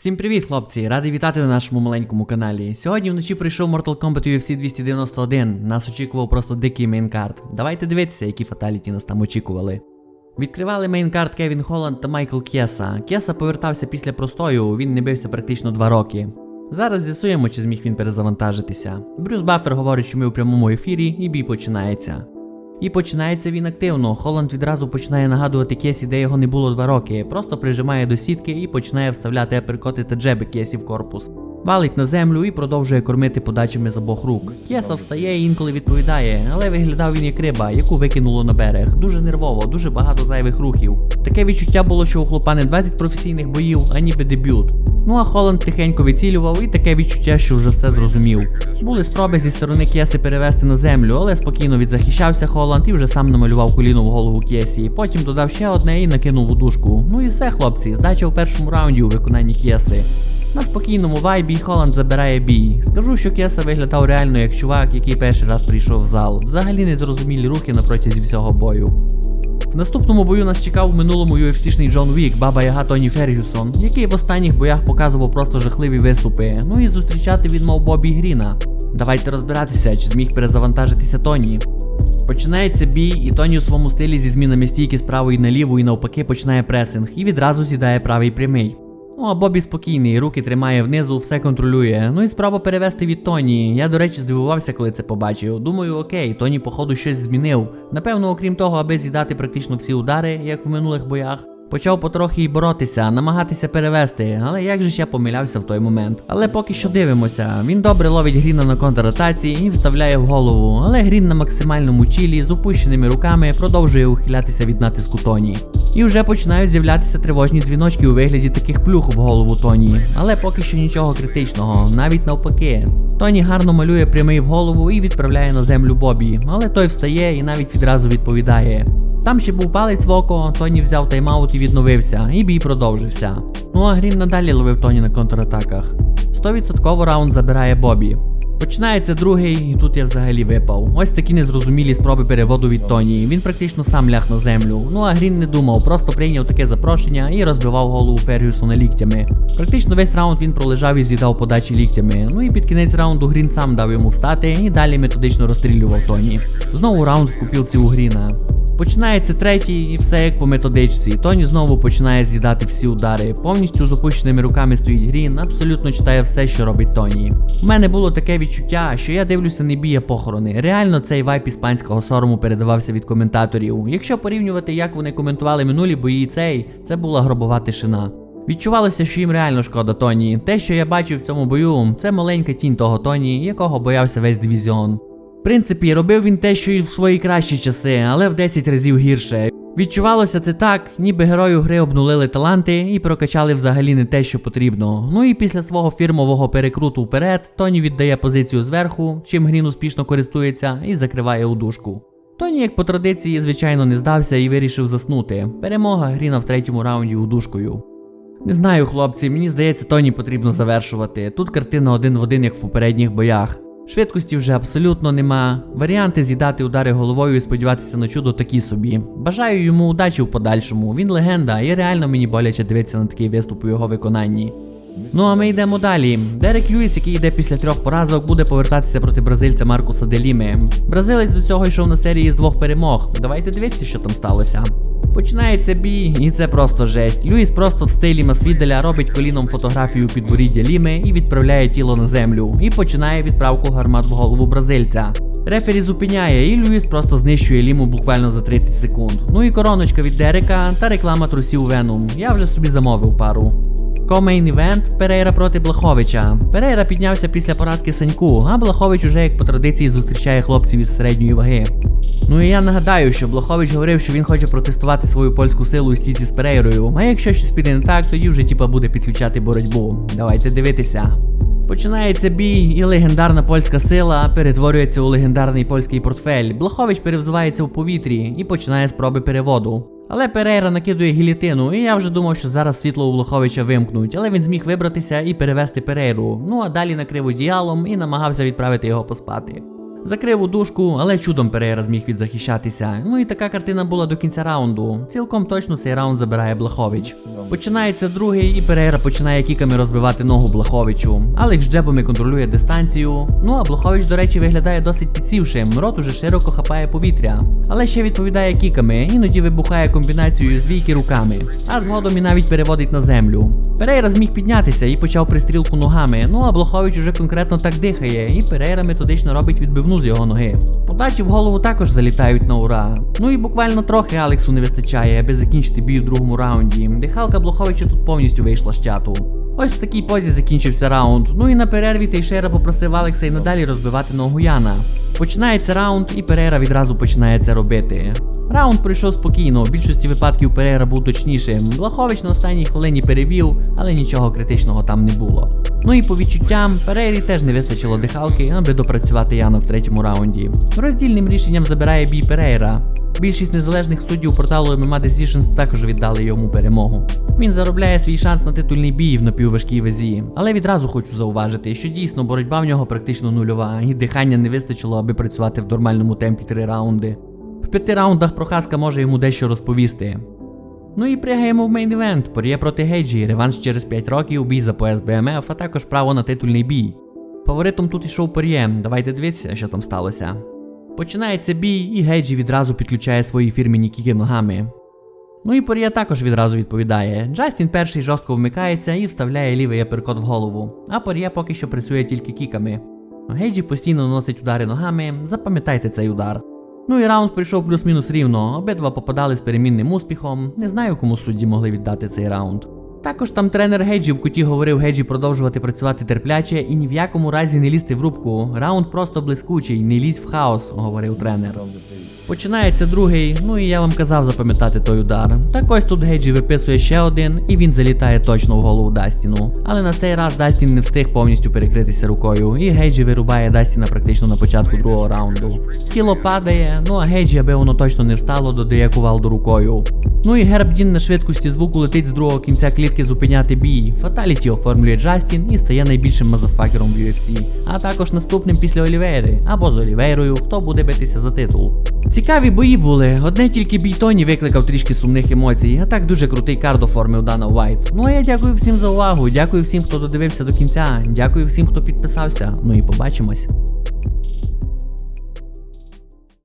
Всім привіт, хлопці! Радий вітати на нашому маленькому каналі. Сьогодні вночі прийшов Mortal Kombat UFC 291. Нас очікував просто дикий мейнкарт. Давайте дивитися, які фаталіті нас там очікували. Відкривали мейнкарт Кевін Холланд та Майкл Кєса. Кєса повертався після простою, він не бився практично 2 роки. Зараз з'ясуємо, чи зміг він перезавантажитися. Брюс Баффер говорить, що ми у прямому ефірі, і бій починається. І починається він активно. Холланд відразу починає нагадувати Кесі, де його не було два роки. Просто прижимає до сітки і починає вставляти аперкоти та джеби Кесі в корпус. Валить на землю і продовжує кормити подачами з обох рук. Кеса встає і інколи відповідає, але виглядав він як риба, яку викинуло на берег. Дуже нервово, дуже багато зайвих рухів. Таке відчуття було, що у хлопа не 20 професійних боїв, а ніби дебют. Ну а Холланд тихенько відцілював і таке відчуття, що вже все зрозумів. Були спроби зі сторони Кеси перевести на землю, але спокійно відзахищався Холланд і вже сам намалював коліно в голову Кесі. Потім додав ще одне і накинув у дужку. Ну і все, хлопці, здача у першому раунді у виконанні Кеси. На спокійному вайбі Холланд забирає бій. Скажу, що Кеса виглядав реально як чувак, який перший раз прийшов в зал. Взагалі незрозумілі рухи на протязі всього бою. В наступному бою нас чекав у минулому UFC-шний Джон Вік, баба Яга Тоні Фергюсон, який в останніх боях показував просто жахливі виступи. Ну і зустрічати він мав Бобі Гріна. Давайте розбиратися, чи зміг перезавантажитися Тоні. Починається бій, і Тоні у своєму стилі зі змінами стійки з правої на ліву і навпаки починає пресинг і відразу з'їдає правий прямий. Ну а Бобі спокійний, руки тримає внизу, все контролює. Ну і справа перевести від Тоні. Я, до речі, здивувався, коли це побачив. Думаю, окей, Тоні, походу, щось змінив. Напевно, окрім того, аби з'їдати практично всі удари, як в минулих боях. Почав потрохи й боротися, намагатися перевести, але як же ж я помилявся в той момент. Але поки що дивимося. Він добре ловить Гріна на контратаці і вставляє в голову. Але Грін на максимальному чілі з опущеними руками продовжує ухилятися від натиску Тоні. І вже починають з'являтися тривожні дзвіночки у вигляді таких плюх в голову Тоні. Але поки що нічого критичного, навіть навпаки. Тоні гарно малює прямий в голову і відправляє на землю Бобі, але той встає і навіть відразу відповідає. Там ще був палець в око, Тоні взяв тайм-аут і відновився, і бій продовжився. Ну а Грін надалі ловив Тоні на контратаках. 100% раунд забирає Бобі. Починається другий, і тут я взагалі випав. Ось такі незрозумілі спроби переводу від Тоні. Він практично сам ляг на землю. Ну а Грін не думав, просто прийняв таке запрошення і розбивав голову Фергюсона ліктями. Практично весь раунд він пролежав і з'їдав подачі ліктями. Ну і під кінець раунду Грін сам дав йому встати і далі методично розстрілював Тоні. Знову раунд в купілці у Гріна. Починається третій, і все як по методичці. Тоні знову починає з'їдати всі удари. Повністю з опущеними руками стоїть Грін, абсолютно читає все, що робить Тоні. У мене було таке відчуття, що я дивлюся не бія похорони. Реально цей вайп іспанського сорому передавався від коментаторів. Якщо порівнювати, як вони коментували минулі бої, і цей це була гробова тишина. Відчувалося, що їм реально шкода Тоні. Те, що я бачив в цьому бою, це маленька тінь того Тоні, якого боявся весь дивізіон. В принципі, робив він те, що і в свої кращі часи, але в 10 разів гірше. Відчувалося це так, ніби герою гри обнулили таланти і прокачали взагалі не те, що потрібно. Ну і після свого фірмового перекруту вперед, Тоні віддає позицію зверху, чим Грін успішно користується, і закриває удушку. Тоні, як по традиції, звичайно, не здався і вирішив заснути. Перемога Гріна в третьому раунді удушкою. Не знаю, хлопці, мені здається, Тоні потрібно завершувати. Тут картина один в один, як в попередніх боях. Швидкості вже абсолютно нема. Варіанти з'їдати удари головою і сподіватися на чудо такі собі. Бажаю йому удачі в подальшому. Він легенда, і реально мені боляче дивитися на такий виступ у його виконанні. Ну а ми йдемо далі. Дерек Льюіс, який йде після трьох поразок, буде повертатися проти бразильця Маркуса Деліми. Бразилець до цього йшов на серії з двох перемог. Давайте дивитися, що там сталося. Починається бій, і це просто жесть. Люїс просто в стилі Масвіделя робить коліном фотографію підборіддя Ліми і відправляє тіло на землю. І починає відправку гармат в голову бразильця. Рефері зупиняє, і Люїс просто знищує ліму буквально за 30 секунд. Ну і короночка від Дерека та реклама трусів Веном. Я вже собі замовив пару. Комейн івент Перейра проти Блаховича. Перейра піднявся після поразки Саньку, а Блахович уже як по традиції зустрічає хлопців із середньої ваги. Ну і я нагадаю, що Блахович говорив, що він хоче протестувати свою польську силу у стійці з Перейрою. А якщо щось піде не так, тоді вже типа буде підключати боротьбу. Давайте дивитися. Починається бій, і легендарна польська сила перетворюється у легендарний польський портфель. Блахович перевзувається у повітрі і починає спроби переводу. Але Перейра накидує гілітину, і я вже думав, що зараз світло у Блаховича вимкнуть, але він зміг вибратися і перевести Перейру. Ну а далі накрив одіялом і намагався відправити його поспати. Закрив удушку, але чудом Перейра зміг відзахищатися. Ну і така картина була до кінця раунду. Цілком точно цей раунд забирає Блахович. Починається другий, і Перейра починає кіками розбивати ногу Блаховичу. Алекс джебами контролює дистанцію. Ну а Блахович, до речі, виглядає досить підсівшим, рот уже широко хапає повітря. Але ще відповідає кіками, іноді вибухає комбінацією з двійки руками, а згодом і навіть переводить на землю. Перейра зміг піднятися і почав пристрілку ногами. Ну а Блахович уже конкретно так дихає, і Перейра методично робить відбивну з його ноги. Подачі в голову також залітають на ура. Ну і буквально трохи Алексу не вистачає, аби закінчити бій у другому раунді. Дихалка Блоховича тут повністю вийшла з чату. Ось в такій позі закінчився раунд. Ну і на перерві Тейшера попросив Алекса і надалі розбивати ногу Яна. Починається раунд, і Перера відразу починає це робити. Раунд пройшов спокійно, в більшості випадків Перера був точнішим. Блахович на останній хвилині перевів, але нічого критичного там не було. Ну і по відчуттям, Перері теж не вистачило дихалки, аби допрацювати Яна в третьому раунді. Роздільним рішенням забирає бій Перейра. Більшість незалежних суддів порталу MMA Decisions також віддали йому перемогу. Він заробляє свій шанс на титульний бій в напівважкій вазі. Але відразу хочу зауважити, що дійсно боротьба в нього практично нульова, і дихання не вистачило, аби працювати в нормальному темпі три раунди. В п'яти раундах Прохаска може йому дещо розповісти. Ну і пригаємо в мейн івент Пор'є проти Гейджі, реванш через 5 років, бій за пояс БМФ, а також право на титульний бій. Фаворитом тут ішов Пор'є, давайте дивитися, що там сталося. Починається бій, і Гейджі відразу підключає свої фірмені кіки ногами. Ну і Пор'є також відразу відповідає. Джастін перший жорстко вмикається і вставляє лівий аперкот в голову, а Пор'є поки що працює тільки кіками. Гейджі постійно наносить удари ногами, запам'ятайте цей удар. Ну і раунд прийшов плюс-мінус рівно, обидва попадали з перемінним успіхом. Не знаю, кому судді могли віддати цей раунд. Також там тренер Гейджі в куті говорив Гейджі продовжувати працювати терпляче і ні в якому разі не лізти в рубку. Раунд просто блискучий, не лізь в хаос, говорив тренер. Починається другий, ну і я вам казав запам'ятати той удар. Так ось тут Гейджі виписує ще один, і він залітає точно в голову Дастіну. Але на цей раз Дастін не встиг повністю перекритися рукою, і Гейджі вирубає Дастіна практично на початку другого раунду. Тіло падає, ну а Гейджі, аби воно точно не встало, додає кувалду рукою. Ну і Герб Дін на швидкості звуку летить з другого кінця клітки зупиняти бій. Фаталіті оформлює Джастін і стає найбільшим мазафакером в UFC, а також наступним після Олівейри або з Олівейрою, хто буде битися за титул. Цікаві бої були. Одне тільки бій Тоні викликав трішки сумних емоцій, а так дуже крутий кард оформив Дана Вайт. Ну а я дякую всім за увагу. Дякую всім, хто додивився до кінця. Дякую всім, хто підписався. Ну і побачимось.